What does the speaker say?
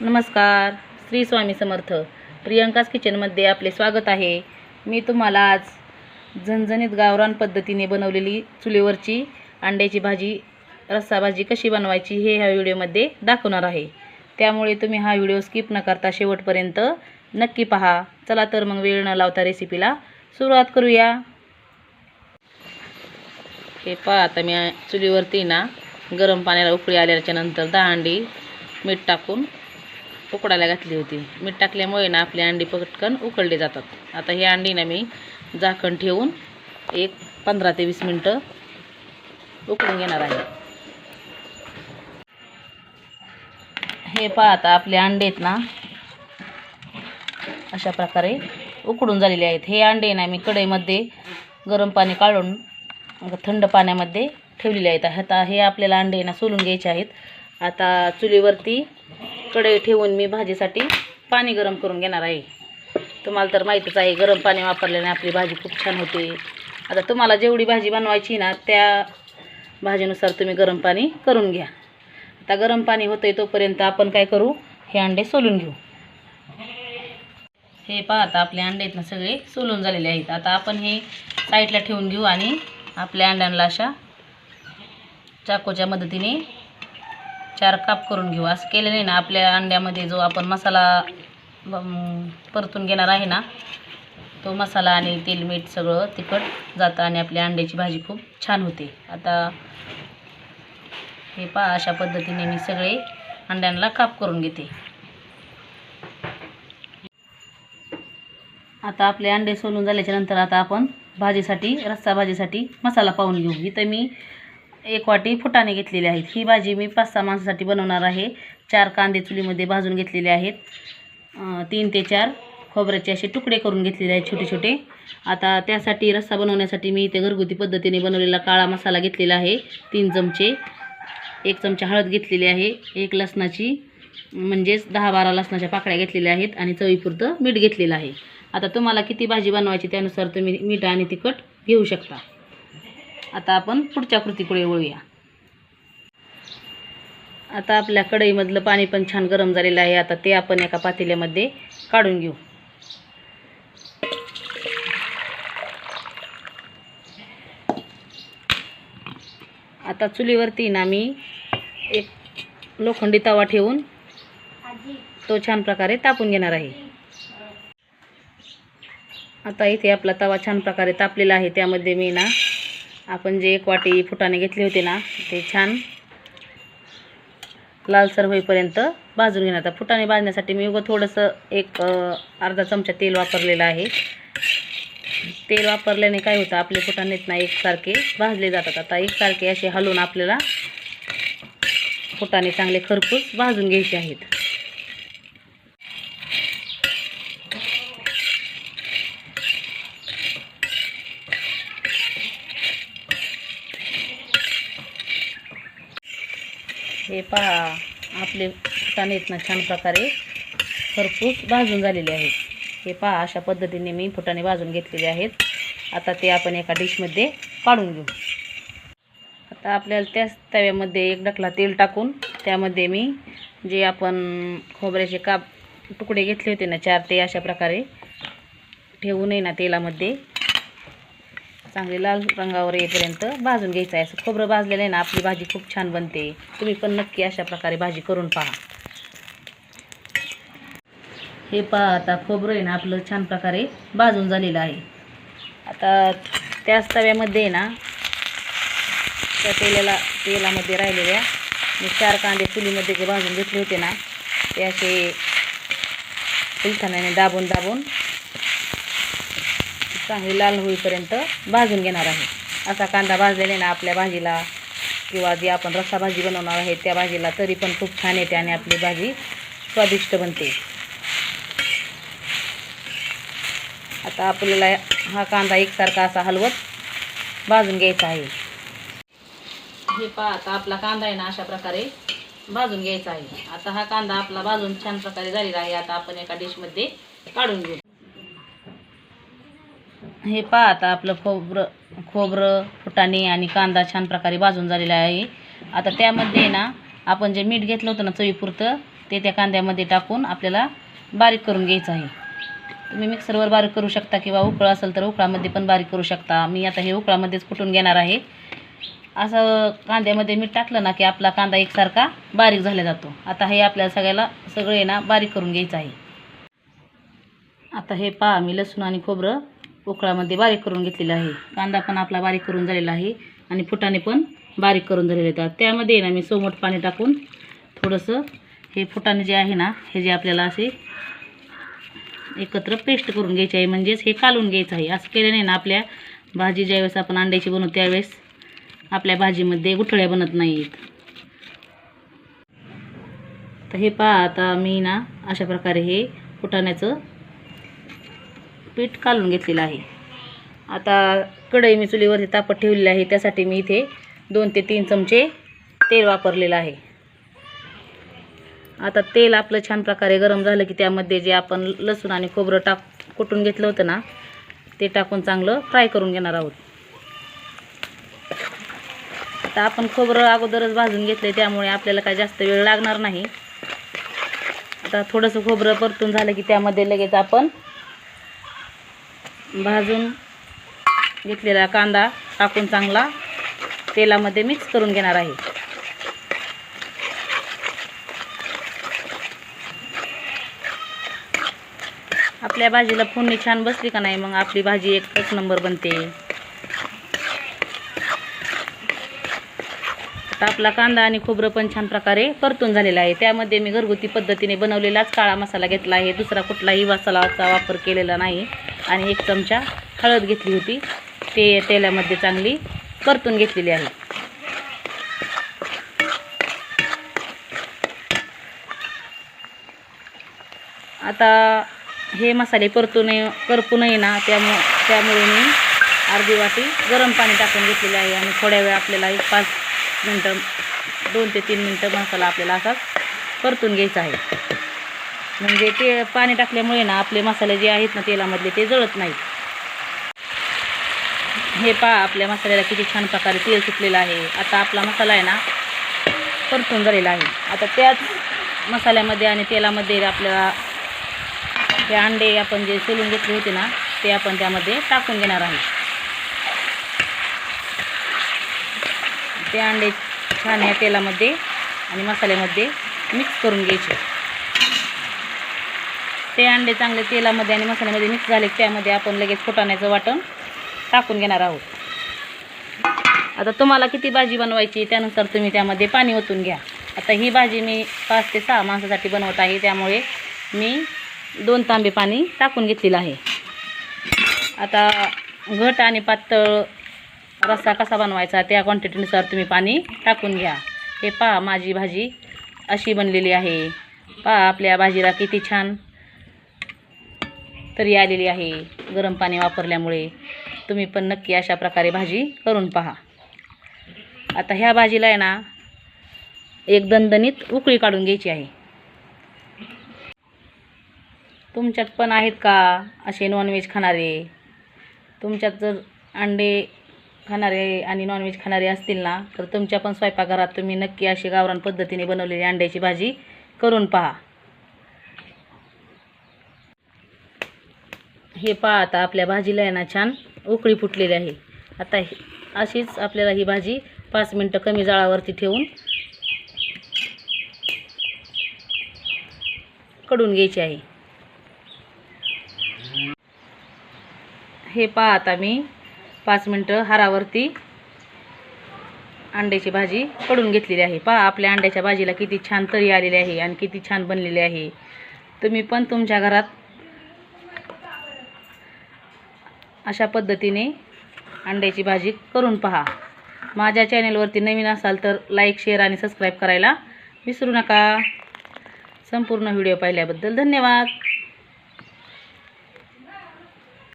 नमस्कार श्री स्वामी समर्थ. प्रियंकाच किचनमध्ये आपले स्वागत आहे. मी तुम्हाला आज झणझणीत गावरान पद्धतीने बनवलेली चुलीवरची अंड्याची भाजी रस्सा भाजी कशी बनवायची हे ह्या व्हिडिओमध्ये दाखवणार आहे. त्यामुळे तुम्ही हा व्हिडिओ स्किप न करता शेवटपर्यंत नक्की पहा. चला तर मग वेळ न लावता रेसिपीला सुरुवात करूया. हे पहा आता मी चुलीवरती ना गरम पाण्याला उकळी आल्याच्यानंतर दहा अंडी मीठ टाकून उकडायला घातली होती. मीठ टाकल्यामुळे ना आपली अंडी पटकन उकळले जातात. आता ही अंडी ना मी झाकण ठेवून एक पंधरा ते वीस मिनटं उकळून घेणार आहे. हे पहा आता आपले अंडे आहेत ना अशा प्रकारे उकडून झालेले आहेत. हे अंडे ना मी कढईमध्ये गरम पाणी काढून थंड पाण्यामध्ये ठेवलेले आहेत. आता हे आपल्याला अंडे ना सोलून घ्यायचे आहेत. आता चुलीवरती कढई ठेवून मी भाजीसाठी पाणी गरम करून घेणार आहे. तुम्हाला तर माहीतच आहे गरम पाणी वापरल्याने आपली भाजी खूप छान होते. आता तुम्हाला जेवढी भाजी बनवायची ना त्या भाजीनुसार तुम्ही गरम पाणी करून घ्या. आता गरम पाणी होतंय तोपर्यंत आपण काय करू? हे अंडे सोलून घेऊ. हे पाहता आपल्या आपले अंडे आहेत ना सगळे सोलून झालेले आहेत. आता आपण हे साईडला ठेवून घेऊ आणि आपल्या अंड्यांना अशा चाकूच्या मदतीने चार काप करून घेऊ. असं केलं नाही ना आपल्या अंड्यामध्ये जो आपण मसाला परतून घेणार आहे ना तो मसाला आणि तेल मीठ सगळं तिखट जातं आणि आपल्या अंड्याची भाजी खूप छान होते. आता हे पहा अशा पद्धतीने मी सगळे अंड्यांना काप करून घेते. आता आपले अंडे सोलून झाल्याच्यानंतर आता आपण भाजीसाठी रस्सा भाजीसाठी मसाला पाहून घेऊ. इथं मी एक वाटी फुटाणे घेतलेले आहेत. ही भाजी मी पाच सहा माणसासाठी बनवणार आहे. चार कांदे चुलीमध्ये भाजून घेतलेले आहेत. तीन ते चार खोबऱ्याचे असे तुकडे करून घेतलेले आहेत छोटे छोटे. आता त्यासाठी रस्सा बनवण्यासाठी मी इथे घरगुती पद्धतीने बनवलेला काळा मसाला घेतलेला आहे. तीन चमचे. एक चमचा हळद घेतलेली आहे. एक लसणाची म्हणजेच दहा बारा लसणाच्या पाकळ्या घेतलेल्या आहेत आणि चवीपुरतं मीठ घेतलेलं आहे. आता तुम्हाला किती भाजी बनवायची त्यानुसार तुम्ही मीठ आणि तिखट घेऊ शकता. आता आपण पुढच्या कृतीकडे वळूया. आता आपल्या कढईमधलं पाणी पण छान गरम झालेलं आहे. आता ते आपण एका पातेल्यामध्ये काढून घेऊ. आता चुलीवरती ना मी एक लोखंडी तवा ठेवून तो छान प्रकारे तापून घेणार आहे. आता इथे आपला तवा छान प्रकारे तापलेला आहे. त्यामध्ये मी ना आपण जे एक वाटी फुटाणे घेतले होते ना ते छान लालसर होईपर्यंत भाजून घेणार. आता फुटाणे भाजण्यासाठी मी उगं थोडंसं एक अर्धा चमचा तेल वापरलेलं आहे. तेल वापरल्याने काय होतं आपले फुटाणेत ना एकसारखे भाजले जातात. आता एकसारखे असे हलवून आपल्याला फुटाणे चांगले खरपूस भाजून घ्यायचे आहेत. हे पहा आपले फुटाणे आहेत छान प्रकारे. खरपूस भाजून झालेले आहेत. हे पहा अशा पद्धतीने मी फुटाणे भाजून घेतलेले आहेत. आता ते आपण एका डिशमध्ये काढून घेऊ. आता आपल्याला त्याच तव्यामध्ये एक डकला तेल टाकून त्यामध्ये मी जे आपण खोबऱ्याचे काप तुकडे घेतले होते ना चार ते अशा प्रकारे ठेवू नये ना तेलामध्ये चांगले लाल रंगावर येईपर्यंत भाजून घ्यायचं आहे. असं खोबरं भाजलेलं आहे ना आपली भाजी खूप छान बनते. तुम्ही पण नक्की अशा प्रकारे भाजी करून पहा. हे पहा आता खोबरं आहे ना आपलं छान प्रकारे भाजून झालेलं आहे. आता त्याच तव्यामध्ये आहे ना त्या तेलाला तेलामध्ये राहिलेल्या मी चार कांदे चुलीमध्ये जे भाजून घेतले होते ना ते असे फुलखाण्याने दाबून दाबून चांगली लाल होईपर्यंत भाजून घेणार आहे. असा कांदा भाजलेला ना आपल्या भाजीला किंवा जी आपण रस्सा भाजी बनवणार आहे त्या भाजीला तरी पण खूप छान येते आणि आपली भाजी स्वादिष्ट बनते. आता आपल्याला हा कांदा एकसारखा असा हलवत भाजून घ्यायचा आहे. हे पहा आता आपला कांदा आहे ना अशा प्रकारे भाजून घ्यायचा आहे. आता हा कांदा आपला भाजून छान प्रकारे झालेला आहे. आता आपण एका डिशमध्ये काढून घेऊ. हे पहा आता आपलं खोबरं खोबरं फुटाणे आणि कांदा छान प्रकारे भाजून झालेला आहे. आता त्यामध्ये ना आपण जे मीठ घेतलं होतं ना चवीपुरतं ते त्या कांद्यामध्ये टाकून आपल्याला बारीक करून घ्यायचं आहे. तुम्ही मिक्सरवर बारीक करू शकता किंवा उकळा असेल तर उकळामध्ये पण बारीक करू शकता. मी आता हे उकळामध्येच कुटून घेणार आहे. असं कांद्यामध्ये मीठ टाकलं ना की आपला कांदा एकसारखा बारीक झाला जातो. आता हे आपल्याला सगळ्याला सगळे ना बारीक करून घ्यायचं आहे. आता हे पहा मी लसूण आणि खोबरं पोकळामध्ये बारीक करून घेतलेला आहे. कांदा पण आपला बारीक करून झालेला आहे आणि फुटाणे पण बारीक करून झालेले आहेत. त्यामध्ये ना मी सोमट पाणी टाकून थोडंसं हे फुटाणे जे आहे ना हे जे आपल्याला असे एकत्र पेस्ट करून घ्यायचे आहे. म्हणजेच हे कालून घ्यायचं आहे. असं केल्याने ना आपल्या भाजी ज्यावेळेस आपण अंड्याची बनवू त्यावेळेस आपल्या भाजीमध्ये गुठळ्या बनत नाहीत. तर हे पहा आता मी ना अशा प्रकारे हे फुटाण्याचं पीठ कालून घेतलेलं आहे. आता कढई मी चुलीवरती तापत ठेवलेली आहे. त्यासाठी मी इथे दोन ते तीन चमचे तेल वापरलेलं आहे. आता तेल आपलं छान प्रकारे गरम झालं की त्यामध्ये जे आपण लसूण आणि खोबरं टाक कुटून घेतलं होतं ना ते टाकून चांगलं फ्राय करून घेणार आहोत. आता आपण खोबरं अगोदरच भाजून घेतलं त्यामुळे आपल्याला काय जास्त वेळ लागणार नाही. आता थोडंसं खोबरं परतून झालं की त्यामध्ये लगेच आपण भाजून घेतलेला कांदा टाकून चांगला तेलामध्ये मिक्स करून घेणार आहे. आपल्या भाजीला फोडणी छान बसली का नाही मग आपली भाजी एकच नंबर बनते. आता आपला कांदा आणि खोबरं पण छान प्रकारे परतून झालेला आहे. त्यामध्ये मी घरगुती पद्धतीने बनवलेलाच काळा मसाला घेतला आहे. दुसरा कुठलाही मसालाचा वापर केलेला नाही. आणि एक चमचा हळद घेतली होती. ते तेलामध्ये चांगली परतून घेतलेली आहे. आता हे मसाले परतून करपू नये ना त्यामुळे त्यामुळे मी अर्धी वाटी गरम पाणी टाकून घेतलेले आहे आणि थोड्या वेळ आपल्याला एक पाच मिनटं दोन ते तीन मिनटं मसाला आपल्याला असाच परतून घ्यायचा आहे. म्हणजे ते पाणी टाकल्यामुळे ना आपले मसाले जे आहेत ना तेलामधले ते जळत नाहीत हे पहा आपल्या मसाल्याला किती छान प्रकारे तेल सुटलेलं आहे. आता आपला मसाला आहे ना परतून झालेला आहे. आता त्याच मसाल्यामध्ये आणि तेलामध्ये आपल्याला ते अंडे आपण जे सोलून घेतले होते ना ते आपण त्यामध्ये टाकून घेणार आहे. ते अंडे छान या तेलामध्ये आणि मसाल्यामध्ये मिक्स करून घ्यायचे. ते अंडे चांगले तेलामध्ये आणि मसाल्यामध्ये मिक्स झाले की त्यामध्ये आपण लगेच फुटाण्याचं वाटण टाकून घेणार आहोत. आता तुम्हाला किती भाजी बनवायची त्यानुसार तुम्ही त्यामध्ये पाणी ओतून घ्या. आता ही भाजी मी पाच ते सहा माणसासाठी बनवत आहे त्यामुळे मी दोन तांबे पाणी टाकून घेतलेलं आहे. आता घट आणि पातळ रस्सा कसा बनवायचा त्या क्वांटिटीनुसार तुम्ही पाणी टाकून घ्या. हे पहा माझी भाजी अशी बनलेली आहे. पहा आपल्या भाजीला किती छान तरी आलेली आहे. गरम पाणी वापरल्यामुळे तुम्ही पण नक्की अशा प्रकारे भाजी करून पहा. आता ह्या भाजीला आहे ना एक दणदणीत उकळी काढून घ्यायची आहे. तुमच्यात पण आहेत का असे नॉनव्हेज खाणारे? तुमच्यात जर अंडे खाणारे आणि नॉनव्हेज खाणारे असतील ना तर तुमच्या पण स्वयंपाकघरात तुम्ही नक्की अशी गावरान पद्धतीने बनवलेली अंड्याची भाजी करून पहा. हे पहा आता आपल्या भाजीला आहे ना छान उकळी फुटलेली आहे. आता अशीच आपल्याला ही भाजी पाच मिनटं कमी जाळावरती ठेवून कडून घ्यायची आहे. हे पहा आता मी पाच मिनटं हारावरती अंड्याची भाजी कडून घेतलेली आहे. पहा आपल्या अंड्याच्या भाजीला किती छान तरी आलेली आहे आणि किती छान बनलेली आहे. तुम्ही पण तुमच्या घरात अशा पद्धतीने अंड्याची भाजी करून पहा. माझ्या चॅनेलवरती नवीन असाल तर लाईक शेअर आणि सबस्क्राईब करायला विसरू नका. संपूर्ण व्हिडिओ पाहिल्याबद्दल धन्यवाद.